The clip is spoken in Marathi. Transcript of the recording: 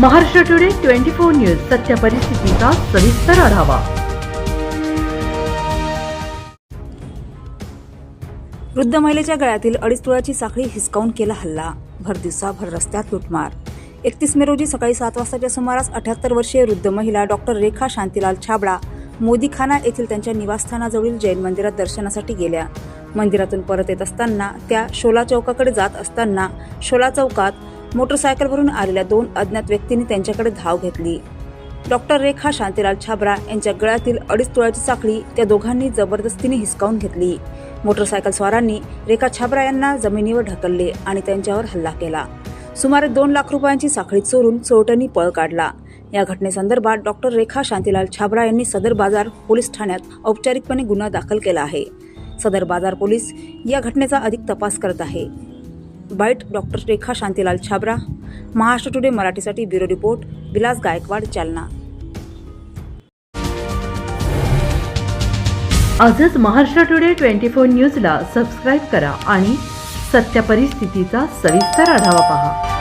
Maharashtra today twenty four news सत्य परिस्थितीचा सविस्तर आढावा. वृद्ध महिलेच्या गळ्यातील अडीच तुळाची साखळी हिसकावून केला हल्ला. भर दिवसाभर रस्त्यात लुटमार. एकतीस मे रोजी सकाळी सात वाजताच्या सुमारास अठ्याहत्तर वर्षीय वृद्ध महिला डॉक्टर रेखा शांतीलाल छाबडा मोदीखाना येथील त्यांच्या निवासस्थानाजवळील जैन मंदिरात दर्शनासाठी गेल्या. मंदिरातून परत येत असताना त्या शोला चौकाकडे जात असताना शोला चौकात मोटरसायकलवरून आलेल्या दोन अज्ञात व्यक्तींनी त्यांच्याकडे धाव घेतली. डॉक्टर रेखा शांतीलाल छाबरा यांच्या गळ्यातील अडीच तोळ्याची साखळी त्या दोघांनी जबरदस्तीने हिसकावून घेतली. मोटरसायकल स्वारांनी रेखा छाबरा यांना जमिनीवर ढकलले आणि त्यांच्यावर हल्ला केला. सुमारे दोन लाख रुपयांची साखळी चोरून चोरट्यांनी पळ काढला. या घटनेसंदर्भात डॉक्टर रेखा शांतीलाल छाबरा यांनी सदर बाजार पोलीस ठाण्यात औपचारिकपणे गुन्हा दाखल केला आहे. सदर बाजार पोलीस या घटनेचा अधिक तपास करत आहे. Byte doctor Rekha Shantilal Chhabra Maharashtra today मराठीसाठी ब्युरो रिपोर्ट विलास गायकवाड जालना. आजच महाराष्ट्र टुडे ट्वेंटी फोर न्यूजला सबस्क्राईब करा आणि सत्य परिस्थितीचा सविस्तर आढावा पहा.